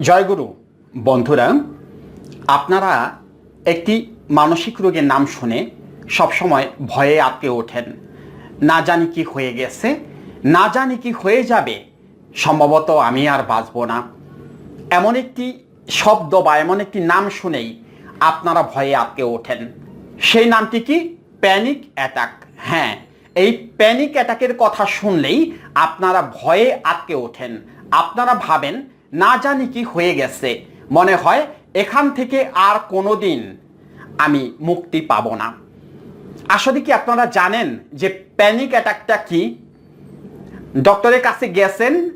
জয়গুরু বন্ধুরা, আপনারা একটি মানসিক রোগের নাম শুনে সবসময় ভয়ে আটকে ওঠেন। না জানি কি হয়ে গেছে, না জানি কি হয়ে যাবে, সম্ভবত আমি আর বাঁচব না। এমন একটি শব্দ বা এমন একটি নাম শুনেই আপনারা ভয়ে আটকে ওঠেন। সেই নামটি কি? প্যানিক অ্যাটাক হ্যাঁ এই প্যানিক অ্যাটাকের কথা শুনলেই আপনারা ভয়ে আটকে ওঠেন। আপনারা ভাবেন না জানি কি হয়ে গেছে। মনে হয় এখান থেকে আর কোনো দিন আমি মুক্তি পাব না। আসলে কি আপনারা জানেন যে প্যানিক অ্যাটাকটা কি? ডক্টরের কাছে গেছেন।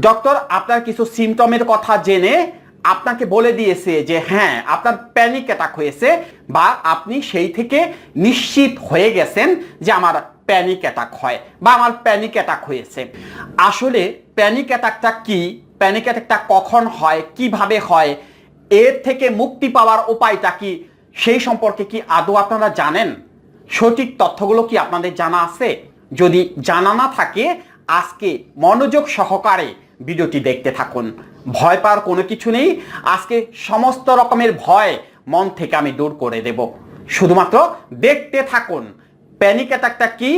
ডক্টর আপনার কিছু সিমটমের কথা জেনে আপনাকে বলে দিয়েছে যে হ্যাঁ আপনার প্যানিক অ্যাটাক হয়েছে বা আপনি সেই থেকে নিশ্চিত হয়ে গেছেন যে আমার প্যানিক অ্যাটাক হয় বা আমার প্যানিক অ্যাটাক হয়েছে। আসলে প্যানিক অ্যাটাকটা কি? প্যানিক অ্যাটাকটা কখন হয়, কীভাবে হয়, এর থেকে মুক্তি পাওয়ার উপায়টা কি, সেই সম্পর্কে কি আদৌ আপনারা জানেন? সঠিক তথ্যগুলো কি আপনাদের জানা আছে? যদি জানা না থাকে, আজকে মনোযোগ সহকারে ভিডিওটি দেখতে থাকুন। ভয় পাওয়ার কোনো কিছু নেই, আজকে সমস্ত রকমের ভয় মন থেকে আমি দূর করে দেব। শুধুমাত্র দেখতে থাকুন প্যানিক অ্যাটাকটা কি,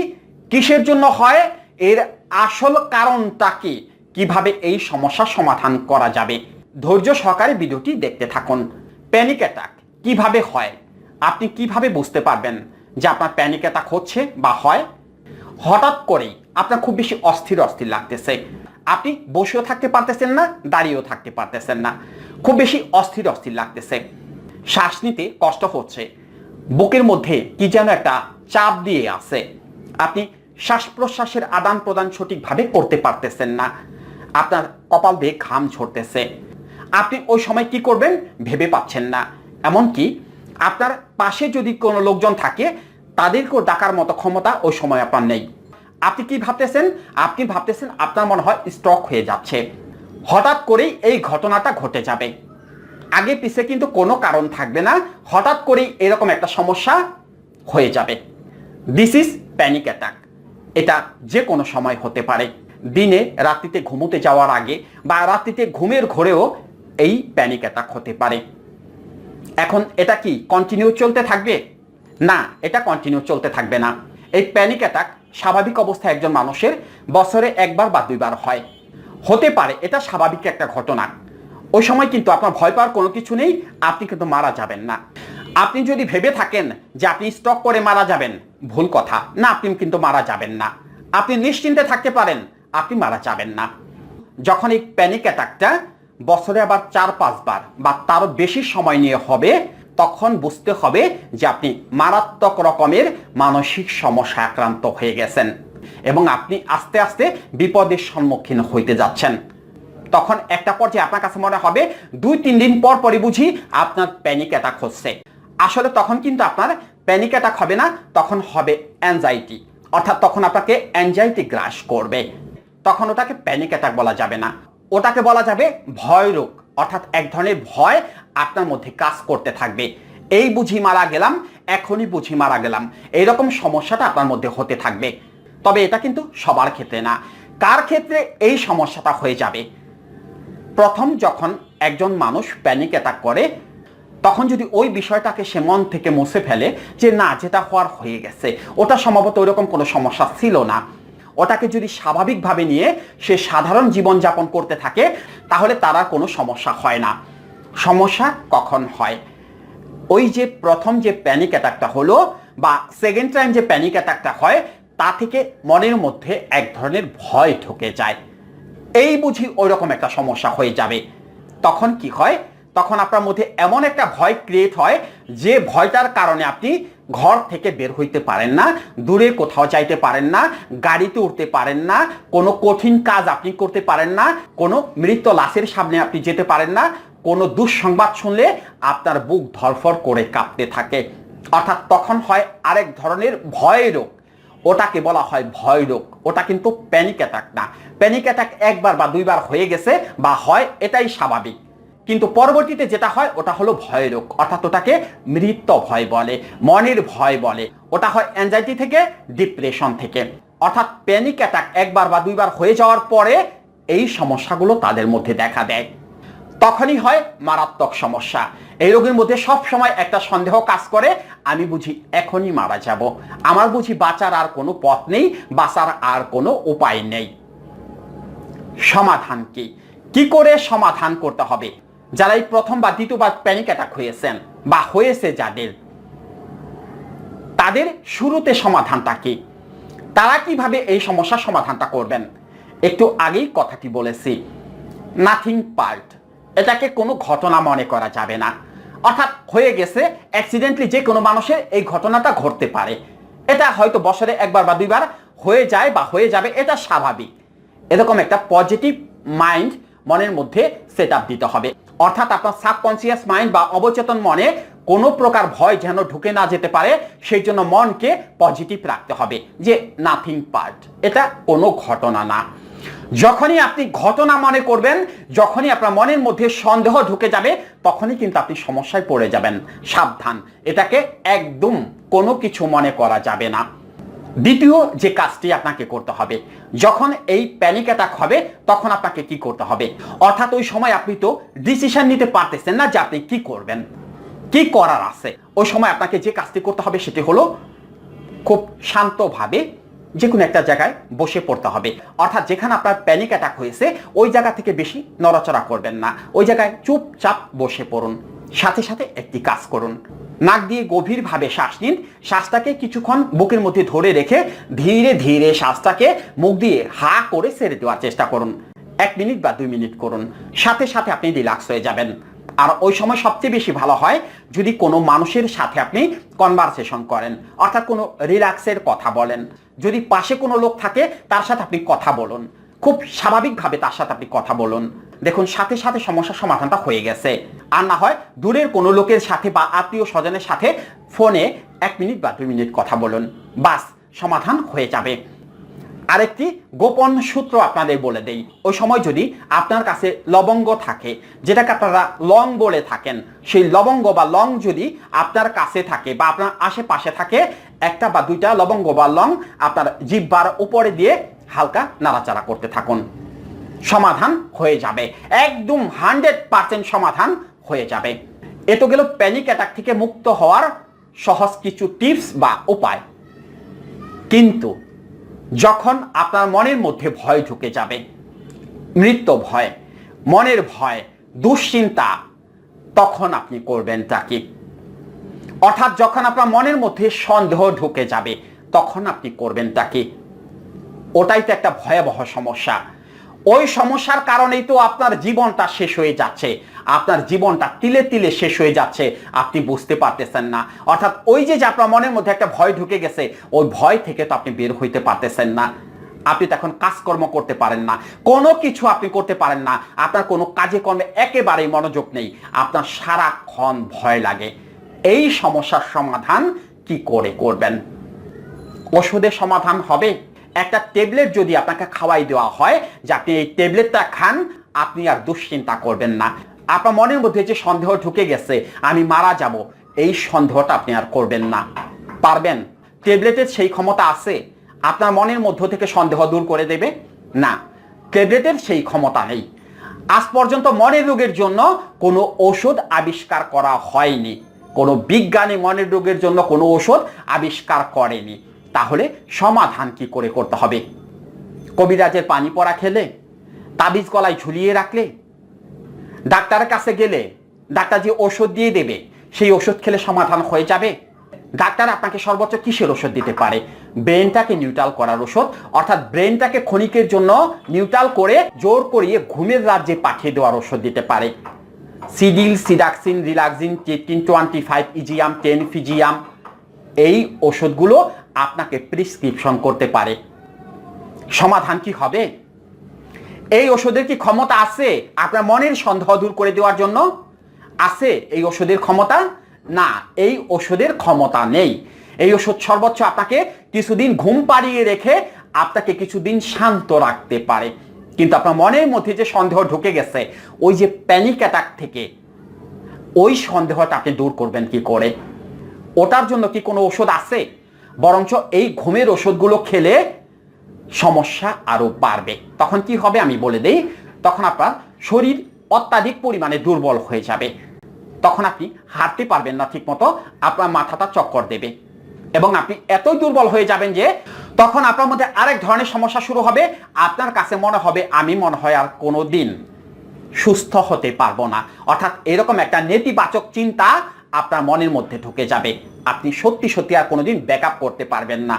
কিসের জন্য হয়, এর আসল কারণটা কি কীভাবে এই সমস্যার সমাধান করা যাবে? ধৈর্য সহকারে ভিডিওটি দেখতে থাকুন। প্যানিক অ্যাটাক কীভাবে হয়? আপনি কীভাবে বুঝতে পারবেন যে আপনার প্যানিক অ্যাটাক হচ্ছে বা হয়? হঠাৎ করেই আপনার খুব বেশি অস্থির অস্থির লাগতেছে। আপনি বসেও থাকতে পারতেছেন না, দাঁড়িয়েও থাকতে পারতেছেন না। খুব বেশি অস্থির অস্থির লাগতেছে। শ্বাস নিতে কষ্ট হচ্ছে। বুকের মধ্যে কি যেন একটা চাপ দিয়ে আছে। আপনি শ্বাস প্রশ্বাসের আদান প্রদান সঠিকভাবে করতে পারতেছেন না। আপনার কপাল দিয়ে ঘাম ঝরতেছে। আপনি ওই সময় কি করবেন ভেবে পাচ্ছেন না। এমনকি আপনার পাশে যদি কোনো লোকজন থাকে, তাদেরকেও ডাকার মতো ক্ষমতা ওই সময় আপনার নেই। আপনি কি ভাবতেছেন? আপনি ভাবতেছেন আপনার মনে হয় স্ট্রক হয়ে যাচ্ছে। হঠাৎ করেই এই ঘটনাটা ঘটে যাবে। আগে পিছে কিন্তু কোনো কারণ থাকবে না। হঠাৎ করেই এরকম একটা সমস্যা হয়ে যাবে। দিস ইজ প্যানিক অ্যাটাক এটা যে কোনো সময় হতে পারে। দিনে রাত্রিতে ঘুমোতে যাওয়ার আগে বা রাত্রিতে ঘুমের ঘোরেও এই প্যানিক অ্যাটাক হতে পারে। এখন এটা কি কন্টিনিউ চলতে থাকবে? না, এটা কন্টিনিউ চলতে থাকবে না। এই প্যানিক অ্যাটাক স্বাভাবিক অবস্থায় একজন মানুষের বছরে একবার বা দুইবার হয়। হতে পারে, এটা স্বাভাবিক একটা ঘটনা। ওই সময় কিন্তু আপনার ভয় পাওয়ার কোনো কিছু নেই, আপনি কিন্তু মারা যাবেন না। আপনি যদি ভেবে থাকেন যে আপনি স্টক করে মারা যাবেন, ভুল কথা। না, আপনি কিন্তু মারা যাবেন না। আপনি নিশ্চিন্তে থাকতে পারেন আপনি মারা যাবেন না। যখন এই প্যানিক অ্যাটাকটা বছরে আবার চার, পাঁচবার বা তারও বেশি সময় নিয়ে হবে, তখন বুঝতে হবে যে আপনি মারাত্মক রকমের মানসিক সমস্যা আক্রান্ত হয়ে গেছেন এবং আপনি আস্তে আস্তে বিপদের সম্মুখীন হইতে যাচ্ছেন। তখন একটা পর্যায়ে আপনার কাছে মনে হবে, দুই, তিন দিন পর পরই বুঝি আপনার প্যানিক অ্যাটাক হচ্ছে। আসলে তখন কিন্তু আপনার প্যানিক অ্যাটাক হবে না, তখন হবে অ্যাংজাইটি অর্থাৎ তখন আপনাকে অ্যাংজাইটি গ্রাস করবে। তখন ওটাকে প্যানিক অ্যাটাক বলা যাবে না। ওটাকে বলা যাবে ভয় রোগ। অর্থাৎ এক ধরনের ভয় আপনার মধ্যে কাজ করতে থাকবে। এই বুঝি মারা গেলাম, এখনই বুঝি মারা গেলাম। এইরকম সমস্যাটা আপনার মধ্যে হতে থাকবে। তবে এটা কিন্তু সবার ক্ষেত্রে না। কার ক্ষেত্রে এই সমস্যাটা হয়ে যাবে? প্রথম যখন একজন মানুষ প্যানিক অ্যাটাক করে, তখন যদি ওই বিষয়টাকে সে মন থেকে মুছে ফেলে যে, না, যেটা হওয়ার হয়ে গেছে। ওটা সম্ভবত ওইরকম কোনো সমস্যা ছিল না। ওটাকে যদি স্বাভাবিকভাবে নিয়ে সে সাধারণ জীবনযাপন করতে থাকে, তাহলে তারা কোনো সমস্যা হয় না। সমস্যা কখন হয়? ওই যে প্রথম যে প্যানিক অ্যাটাকটা হলো বা সেকেন্ড টাইম যে প্যানিক অ্যাটাকটা হয়, তা থেকে মনের মধ্যে এক ধরনের ভয় ঢুকে যায়। এই বুঝি ওই রকম একটা সমস্যা হয়ে যাবে। তখন কি হয়? তখন আপনার মধ্যে এমন একটা ভয় ক্রিয়েট হয়, যে ভয়টার কারণে আপনি ঘর থেকে বের হইতে পারেন না, দূরে কোথাও যাইতে পারেন না, গাড়িতে উঠতে পারেন না, কোনো কঠিন কাজ আপনি করতে পারেন না, কোনো মৃত লাশের সামনে আপনি যেতে পারেন না, কোনো দুঃসংবাদ শুনলে আপনার বুক ধরফর করে কাঁপতে থাকে। অর্থাৎ তখন হয় আরেক ধরনের ভয় রোগ। ওটাকে বলা হয় ভয় রোগ। ওটা কিন্তু প্যানিক অ্যাটাক না। প্যানিক অ্যাটাক একবার বা দুইবার হয়ে গেছে বা হয়, এটাই স্বাভাবিক। কিন্তু পরবর্তীতে যেটা হয়, ওটা হলো ভয় রোগ। অর্থাৎ ওটাকে মৃত্যু ভয় বলে, মনের ভয় বলে। ওটা হয় অ্যাংজাইটি থেকে ডিপ্রেশন থেকে। অর্থাৎ প্যানিক অ্যাটাক একবার বা দুইবার হয়ে যাওয়ার পরে এই সমস্যাগুলো তাদের মধ্যে দেখা দেয়। তখনই হয় মারাত্মক সমস্যা। এই রোগের মধ্যে সব সময় একটা সন্দেহ কাজ করে, আমি বুঝি এখনই মারা যাব। আমার বুঝি বাঁচার আর কোনো পথ নেই, বাঁচার আর কোনো উপায় নেই। সমাধান কি? কি করে সমাধান করতে হবে? যারা এই প্রথম বা দ্বিতীয়বার প্যানিক অ্যাটাক হয়েছেন বা হয়েছে যাদের, তাদের শুরুতে সমাধানটা কি? তারা কীভাবে এই সমস্যার সমাধানটা করবেন? একটু আগেই কথাটি বলেছি নাথিং পার্ট এটাকে কোনো ঘটনা মনে করা যাবে না। অর্থাৎ হয়ে গেছে অ্যাক্সিডেন্টলি যে কোনো মানুষের এই ঘটনাটা ঘটতে পারে। এটা হয়তো বছরে একবার বা দুইবার হয়ে যায় বা হয়ে যাবে, এটা স্বাভাবিক। এরকম একটা পজিটিভ মাইন্ড মনের মধ্যে সেট দিতে হবে। অর্থাৎ আপনার সাবকনসিয়াস মাইন্ড বা অবচেতন মনে কোনো প্রকার ভয় যেন ঢুকে না যেতে পারে, সেই জন্য মনকে পজিটিভ রাখতে হবে যে নাথিং পার্ট এটা কোনো ঘটনা না। যখনই আপনি ঘটনা মনে করবেন, যখনই আপনার মনের মধ্যে সন্দেহ ঢুকে যাবে, তখনই কিন্তু আপনি সমস্যায় পড়ে যাবেন। সাবধান। এটাকে একদম কোনো কিছু মনে করা যাবে না। দ্বিতীয় যে কাজটি আপনাকে করতে হবে, যখন এই প্যানিক অ্যাটাক হবে, তখন আপনাকে কি করতে হবে? অর্থাৎ ওই সময় আপনি তো ডিসিশন নিতে পারতেছেন না যে আপনি কি করবেন, কি করার আছে। ওই সময় আপনাকে যে কাজটি করতে হবে সেটি হলো খুব শান্তভাবে যে কোনো একটা জায়গায় বসে পড়তে হবে। অর্থাৎ যেখানে আপনার প্যানিক অ্যাটাক হয়েছে, ওই জায়গা থেকে বেশি নড়াচড়া করবেন না। ওই জায়গায় চুপচাপ বসে পড়ুন। সাথে সাথে একটি কাজ করুন। নাক দিয়ে গভীরভাবে শ্বাস নিন। শ্বাসটাকে কিছুক্ষণ বুকের মধ্যে ধরে রেখে ধীরে ধীরে শ্বাসটাকে মুখ দিয়ে হা করে ছেড়ে দেওয়ার চেষ্টা করুন। এক মিনিট বা দুই মিনিট করুন। সাথে সাথে আপনি রিল্যাক্স হয়ে যাবেন। আর ওই সময় সবচেয়ে বেশি ভালো হয় যদি কোনো মানুষের সাথে আপনি কনভারসেশন করেন, অর্থাৎ কোনো রিল্যাক্সের কথা বলেন। যদি পাশে কোনো লোক থাকে, তার সাথে আপনি কথা বলুন। খুব স্বাভাবিকভাবে তার সাথে আপনি কথা বলুন। দেখুন, সাথে সাথে সমস্যার সমাধানটা হয়ে গেছে। আর না হয় দূরের কোনো লোকের সাথে বা আত্মীয় স্বজনের সাথে ফোনে এক মিনিট বা দুই মিনিট কথা বলুন। বাস, সমাধান হয়ে যাবে। আরেকটি গোপন সূত্র আপনাদের বলে দেই। ওই সময় যদি আপনার কাছে লবঙ্গ থাকে, যেটাকে আপনারা লং বলে থাকেন, সেই লবঙ্গ বা লং যদি আপনার কাছে থাকে বা আপনার আশেপাশে থাকে একটা বা দুইটা লবঙ্গ বা লং আপনার জিব্বার উপরে দিয়ে হালকা নাড়াচাড়া করতে থাকুন। সমাধান হয়ে যাবে। একদম হান্ড্রেড পার্সেন্ট সমাধান হয়ে যাবে। এ তো গেল প্যানিক অ্যাটাক থেকে মুক্ত হওয়ার সহজ কিছু টিপস বা উপায়। কিন্তু যখন আপনার মনের মধ্যে ভয় ঢুকে যাবে, মৃত্যু ভয়, মনের ভয়, দুশ্চিন্তা, তখন আপনি করবেন তা কি? অর্থাৎ যখন আপনার মনের মধ্যে সন্দেহ ঢুকে যাবে, তখন আপনি করবেন তা কি? ওটাই তো একটা ভয়াবহ সমস্যা। ওই সমস্যার কারণেই তো আপনার জীবনটা শেষ হয়ে যাচ্ছে। আপনার জীবনটা তিলে তিলে শেষ হয়ে যাচ্ছে, আপনি বুঝতে পারতেছেন না। অর্থাৎ ওই যে আপনার মনের মধ্যে একটা ভয় ঢুকে গেছে, ওই ভয় থেকে তো আপনি বের হইতে পারতেছেন না। আপনি তো এখন কাজকর্ম করতে পারেন না। কোনো কিছু আপনি করতে পারেন না। আপনার কোনো কাজে কর্মে একেবারেই মনোযোগ নেই। আপনার সারাক্ষণ ভয় লাগে। এই সমস্যার সমাধান কি করে করবেন? ওষুধের সমাধান হবে। একটা ট্যাবলেট যদি আপনাকে খাওয়াই দেওয়া হয়, যে আপনি এই ট্যাবলেটটা খান, আপনি আর দুশ্চিন্তা করবেন না। আপনার মনের মধ্যে যে সন্দেহ ঢুকে গেছে, আমি মারা যাব, এই সন্দেহটা আপনি আর করবেন না। পারবেন? ট্যাবলেটের সেই ক্ষমতা আছে? আপনার মনের মধ্য থেকে সন্দেহ দূর করে দেবে? না। ট্যাবলেটের সেই ক্ষমতা নেই। আজ পর্যন্ত মনের রোগের জন্য কোনো ওষুধ আবিষ্কার করা হয়নি। কোনো বিজ্ঞানী মনের রোগের জন্য কোনো ওষুধ আবিষ্কার করেনি। তাহলে সমাধান কি করে করতে হবে? কবিরাজের পানি পড়া খেলে? তাবিজ গলায় ঝুলিয়ে রাখলে? ডাক্তারের কাছে গেলে? ডাক্তার যে ওষুধ দিয়ে দেবে, সেই ওষুধ খেলে সমাধান হয়ে যাবে? ডাক্তার আপনাকে সর্বোচ্চ কিসের ওষুধ দিতে পারে? ব্রেনটাকে নিউট্রাল করার ওষুধ অর্থাৎ ব্রেনটাকে ক্ষণিকের জন্য নিউট্রাল করে জোর করিয়ে ঘুমের রাজ্যে পাঠিয়ে দেওয়ার ওষুধ দিতে পারে। সিডিল, সিডাক্সিন, রিলাক্সিন টেটিন টোয়েন্টি ফাইভ, ইজিয়াম, টেন, ফিজিয়াম, এই ওষুধগুলো আপনাকে প্রিসক্রিপশন করতে পারে। সমাধান কি হবে? এই ওষুধের কি ক্ষমতা আছে? আপনার মনের সন্দেহ দূর করে দেওয়ার জন্য আছে এই ওষুধের ক্ষমতা? না, এই ওষুধের ক্ষমতা নেই। এই ওষুধ সর্বোচ্চ আপনাকে কিছুদিন ঘুম পাড়িয়ে রেখে আপনাকে কিছুদিন শান্ত রাখতে পারে। কিন্তু আপনার মনের মধ্যে যে সন্দেহ ঢুকে গেছে, ওই যে প্যানিক অ্যাটাক থেকে, ওই সন্দেহটা আপনি দূর করবেন কি করে? ওটার জন্য কি কোনো ওষুধ আছে? বরঞ্চ এই ঘুমের ওষুধগুলো খেলে সমস্যা আরও বাড়বে। তখন কি হবে আমি বলে দেই, তখন আপনার শরীর অত্যাধিক পরিমাণে দুর্বল হয়ে যাবে। তখন আপনি হাঁটতে পারবেন না ঠিকমতো, আপনার মাথাটা চক্কর দেবে। এবং আপনি এতই দুর্বল হয়ে যাবেন যে তখন আপনার মধ্যে আরেক ধরনের সমস্যা শুরু হবে। আপনার কাছে মনে হবে, আমি মনে হয় আর কোনো দিন সুস্থ হতে পারব না। অর্থাৎ এরকম একটা নেতিবাচক চিন্তা আপনার মনের মধ্যে ঢুকে যাবে। আপনি সত্যি সত্যি আর কোনোদিন ব্যাক করতে পারবেন না।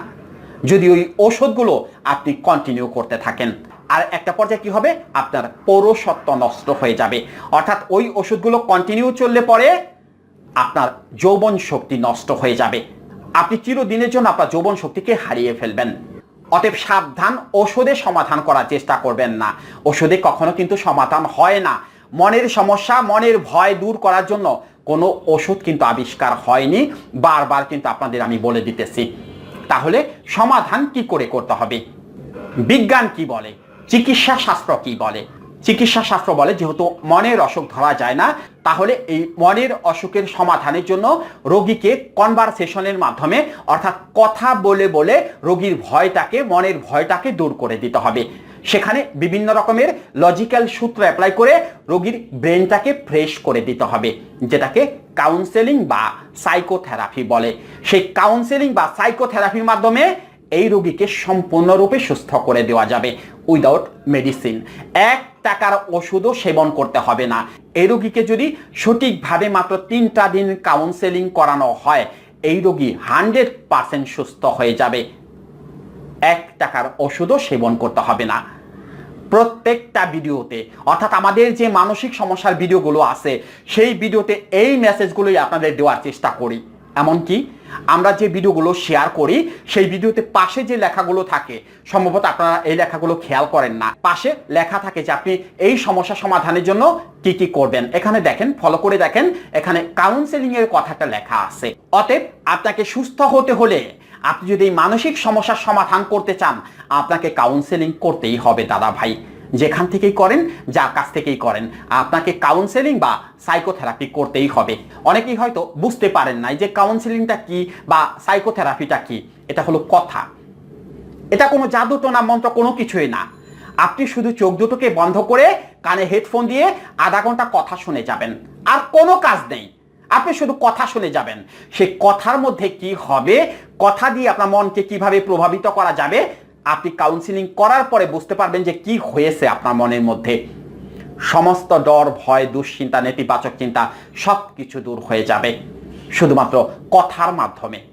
যদি ওই ওষুধগুলো আপনি কন্টিনিউ করতে থাকেন, আর একটা পর্যায়ে কি হবে? আপনার পৌরসত্ব নষ্ট হয়ে যাবে। অর্থাৎ ওই ওষুধগুলো কন্টিনিউ চললে পরে আপনার যৌবন শক্তি নষ্ট হয়ে যাবে। আপনি চিরদিনের জন্য আপনার যৌবন শক্তিকে হারিয়ে ফেলবেন। অতএব সাবধান, ওষুধে সমাধান করার চেষ্টা করবেন না। ওষুধে কখনো কিন্তু সমাধান হয় না। মনের সমস্যা, মনের ভয় দূর করার জন্য কোনো ওষুধ কিন্তু আবিষ্কার হয়নি। বারবার কিন্তু আপনাদের আমি বলে দিতেছি। তাহলে সমাধান কি করে করতে হবে? বিজ্ঞান কি বলে? চিকিৎসা শাস্ত্র কি বলে? চিকিৎসা শাস্ত্র বলে, যেহেতু মনের অসুখ ধরা যায় না, তাহলে এই মনের অসুখের সমাধানের জন্য রোগীকে কনভারসেশনের মাধ্যমে, অর্থাৎ কথা বলে বলে রোগীর ভয়টাকে, মনের ভয়টাকে দূর করে দিতে হবে। সেখানে বিভিন্ন রকমের লজিক্যাল সূত্র অ্যাপ্লাই করে রোগীর ব্রেনটাকে ফ্রেশ করে দিতে হবে, যেটাকে কাউন্সেলিং বা সাইকোথেরাপি বলে। সেই কাউন্সেলিং বা সাইকোথেরাপির মাধ্যমে এই রোগীকে সম্পূর্ণরূপে সুস্থ করে দেওয়া যাবে উইদাউট মেডিসিন এক টাকার ওষুধও সেবন করতে হবে না। এই রোগীকে যদি সঠিকভাবে মাত্র তিনটা দিন কাউন্সেলিং করানো হয়, এই রোগী হান্ড্রেড পার্সেন্ট সুস্থ হয়ে যাবে। এক টাকার ওষুধও সেবন করতে হবে না। প্রত্যেকটা ভিডিওতে, অর্থাৎ আমাদের যে মানসিক সমস্যার ভিডিওগুলো আছে, সেই ভিডিওতে এই মেসেজগুলোই আপনাদের দেওয়ার চেষ্টা করি। এমনকি আমরা যে ভিডিওগুলো শেয়ার করি, সেই ভিডিওতে পাশে যে লেখাগুলো থাকে, সম্ভবত আপনারা এই লেখাগুলো খেয়াল করেন না। পাশে লেখা থাকে যে আপনি এই সমস্যা সমাধানের জন্য কি কি করবেন। এখানে দেখেন ফলো করে দেখেন, এখানে কাউন্সেলিং এর কথাটা লেখা আছে। অতএব আপনাকে সুস্থ হতে হলে আপনি যদি মানসিক সমস্যার সমাধান করতে চান, আপনাকে কাউন্সেলিং করতেই হবে দাদা ভাই। যেখান থেকেই করেন, যার কাছ থেকেই করেন। আপনাকে কাউন্সেলিং বা সাইকোথেরাপি করতেই হবে। অনেকেই হয়তো বুঝতে পারেন নাই যে কাউন্সেলিংটা কি বা সাইকোথেরাপিটা কি। এটা হলো কথা। এটা কোনো জাদু টোনা মন্ত্র কোনো কিছুই না। আপনি শুধু চোখ দুটোকে বন্ধ করে কানে হেডফোন দিয়ে আধা ঘণ্টা কথা শুনে যাবেন। আর কোনো কাজ নেই। আপনি শুধু কথা শুনে যাবেন। সেই কথার মধ্যে কি হবে, কথা দিয়ে আপনার মনকে কীভাবে প্রভাবিত করা যাবে আপনি কাউন্সিলিং করার পরে বুঝতে পারবেন যে কি হয়েছে আপনার মনের মধ্যে। সমস্ত ডর, ভয়, দুশ্চিন্তা, নেতিবাচক চিন্তা সব কিছু দূর হয়ে যাবে। শুধুমাত্র কথার মাধ্যমে।